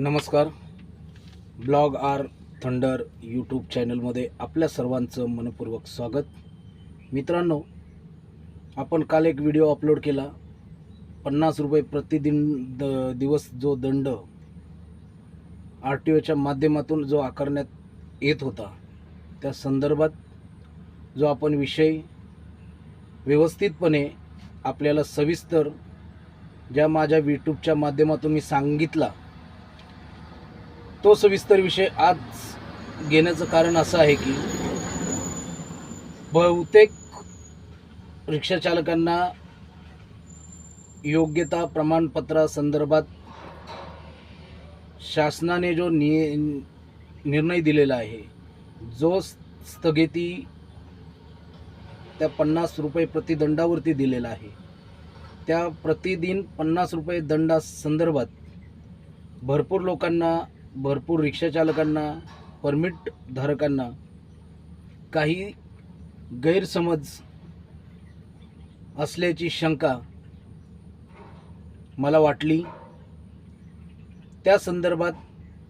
नमस्कार. Blog R thunder YouTube चॅनलमध्ये आपल्या सर्वांचं मनपूर्वक स्वागत. मित्रांनो आपण काल एक व्हिडिओ अपलोड केला. पन्नास रुपये प्रतिदिन द दिवस जो दंड आर टी ओच्या माध्यमातून जो आकारण्यात येत होता त्या संदर्भात जो आपण विषय व्यवस्थितपणे आपल्याला सविस्तर ज्या माझ्या यूट्यूबच्या माध्यमातून मी सांगितला तो सविस्तर विषय आज घेण्याचं कारण असं आहे की बहुतेक रिक्षाचालकांना योग्यता प्रमाणपत्रासंदर्भात शासनाने जो निय निर्णय दिलेला आहे जो स्थगिती त्या पन्नास रुपये प्रतिदंडावरती दिलेला आहे त्या प्रतिदिन पन्नास रुपये दंडासंदर्भात भरपूर लोकांना भरपूर रिक्षाचालकांना परमिट धारकांना काही गैरसमज असल्याची शंका मला वाटली. त्या संदर्भात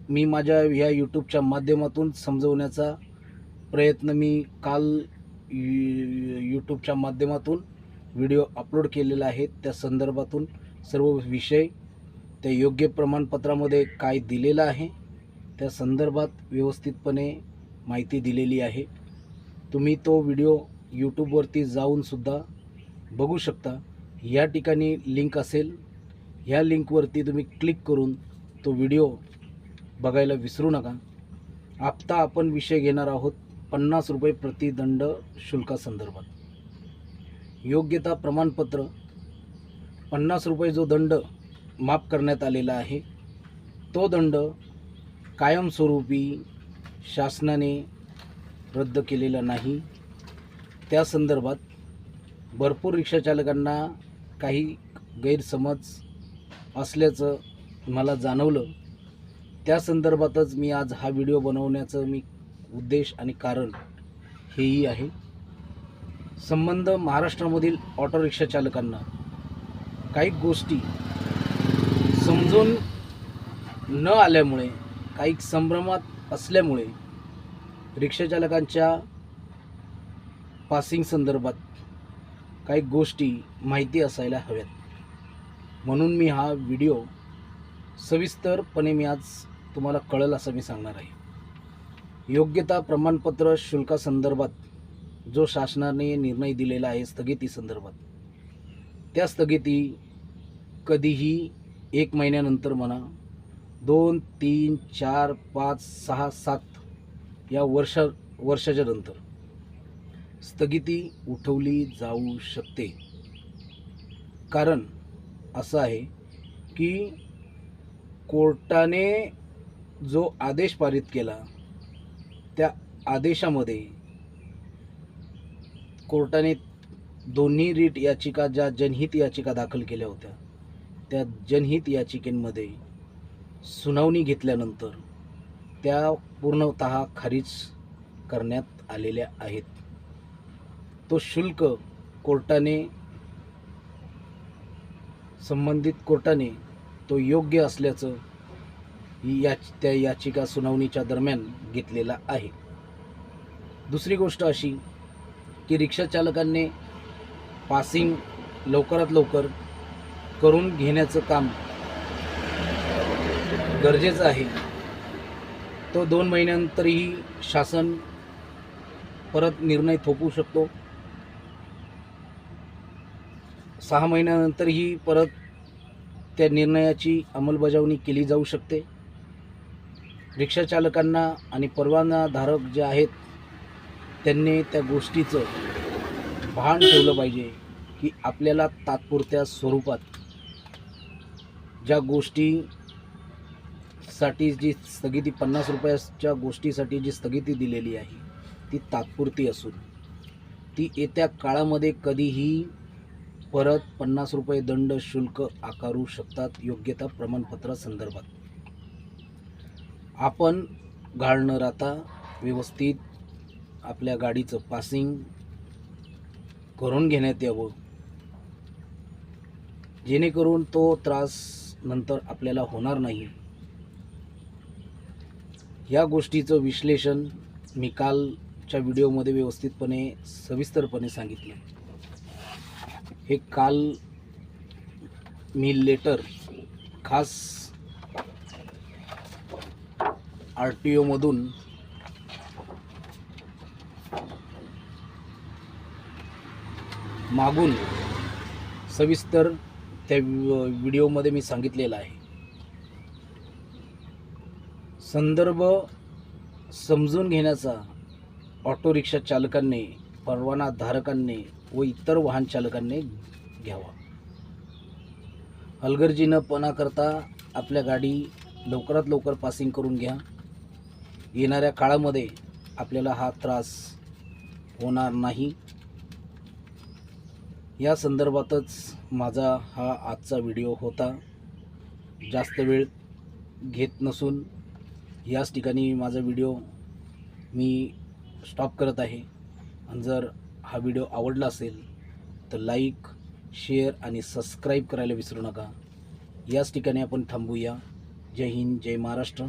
मी माझ्या ह्या यूट्यूबच्या माध्यमातून समजवण्याचा प्रयत्न मी काल यूट्यूबच्या माध्यमातून व्हिडिओ अपलोड केलेला आहे. त्या संदर्भातून सर्व विषय त्या योग्य प्रमाणपत्रामध्ये काय दिलेलं आहे त्या संदर्भात व्यवस्थितपणे माहिती दिलेली आहे. तुम्ही तो व्हिडिओ यूट्यूबवरती जाऊनसुद्धा बघू शकता. या ठिकाणी लिंक असेल. ह्या लिंकवरती तुम्ही क्लिक करून तो व्हिडिओ बघायला विसरू नका. आत्ता आपण विषय घेणार आहोत पन्नास रुपये प्रतिदंड शुल्कासंदर्भात योग्यता प्रमाणपत्र पन्नास रुपये जो दंड माफ करण्यात आलेला आहे. तो दंड कायमस्वरूपी शासनाने रद्द केलेला नाही. त्या संदर्भात भरपूर रिक्षाचालकांना काही गैरसमज असल्याचं मला जाणवलं. त्या संदर्भातच मी आज हा व्हिडिओ बनवण्याचं मी उद्देश आणि कारण हेही आहे. संबंध महाराष्ट्रामधील ऑटो रिक्षा चालकांना. काही गोष्टी समजून न आल्यामुळे काही संभ्रमात असल्यामुळे रिक्षाचालकांच्या पासिंग संदर्भात काही गोष्टी माहिती असायला हव्यात. म्हणून मी हा व्हिडिओ सविस्तरपणे मी आज तुम्हाला कळेल असं मी सांगणार आहे. योग्यता प्रमाणपत्र शुल्कासंदर्भात जो शासनाने निर्णय दिलेला आहे स्थगिती संदर्भात त्या स्थगिती कधीही एक महिन्यानंतर म्हणा दोन तीन चार पाच सहा सात या वर्षा वर्षाच्या नंतर स्थगिती उठवली जाऊ शकते. कारण असं आहे की कोर्टाने जो आदेश पारित केला त्या आदेशामध्ये कोर्टाने दोन्ही रीट याचिका ज्या जनहित याचिका दाखल केल्या होत्या त्या जनहित याचिकेमध्ये सुनावणी घेतल्यानंतर त्या पूर्णत खारिज करण्यात आलेल्या आहेत. तो शुल्क कोर्टाने संबंधित कोर्टाने तो योग्य असल्याचं याच त्या याचिका सुनावणीच्या दरम्यान घेतलेला आहे. दुसरी गोष्ट अशी की रिक्षाचालकांनी पासिंग लवकरात लवकर करून घेण्याचं काम गरजेचं आहे. तो दोन महिन्यानंतरही शासन परत निर्णय थोपवू शकतो. सहा महिन्यानंतरही परत त्या निर्णयाची अंमलबजावणी केली जाऊ शकते. रिक्षाचालकांना आणि परवानाधारक जे आहेत त्यांनी त्या गोष्टीचं भान ठेवलं पाहिजे की आपल्याला तात्पुरत्या स्वरूपात ज्या गोष्टीसाठी जी स्थगिती पन्नास रुपयाच्या गोष्टीसाठी जी स्थगिती दिलेली आहे ती तात्पुरती असून ती येत्या काळामध्ये कधीही परत पन्नास रुपये दंड शुल्क आकारू शकतात योग्यता प्रमाणपत्रा संदर्भात. आपण घाळ न राहता व्यवस्थित आपल्या गाडीचं पासिंग करून घेण्यात यावं. जेणेकरून तो त्रास नंतर आपल्याला होणार नाही. या गोष्टीचं विश्लेषण मी कालच्या व्हिडिओमध्ये व्यवस्थितपणे सविस्तरपणे सांगितलं. हे काल मी लेटर खास आर टी ओमधून मागून सविस्तर त्या व्हिडिओमध्ये मी सांगितलेलं आहे. संदर्भ समजून घेण्याचा ऑटो रिक्षा चालकांनी परवाना धारकांनी व इतर वाहन चालकांनी घ्यावा. हलगर्जी न पणा करता आपल्या गाडी लवकरात लवकर पासिंग करून घ्या. येणाऱ्या काळामध्ये आपल्याला हा त्रास होणार नाही. या संदर्भातच माझा हा आजचा व्हिडिओ होता. जास्त वेळ घेत नसून याच ठिकाणी माझा व्हिडिओ मी स्टॉप करत आहे. आणि जर हा व्हिडिओ आवडला असेल तर लाईक शेअर आणि सबस्क्राईब करायला विसरू नका. याच ठिकाणी आपण थांबूया. जय हिंद जय महाराष्ट्र.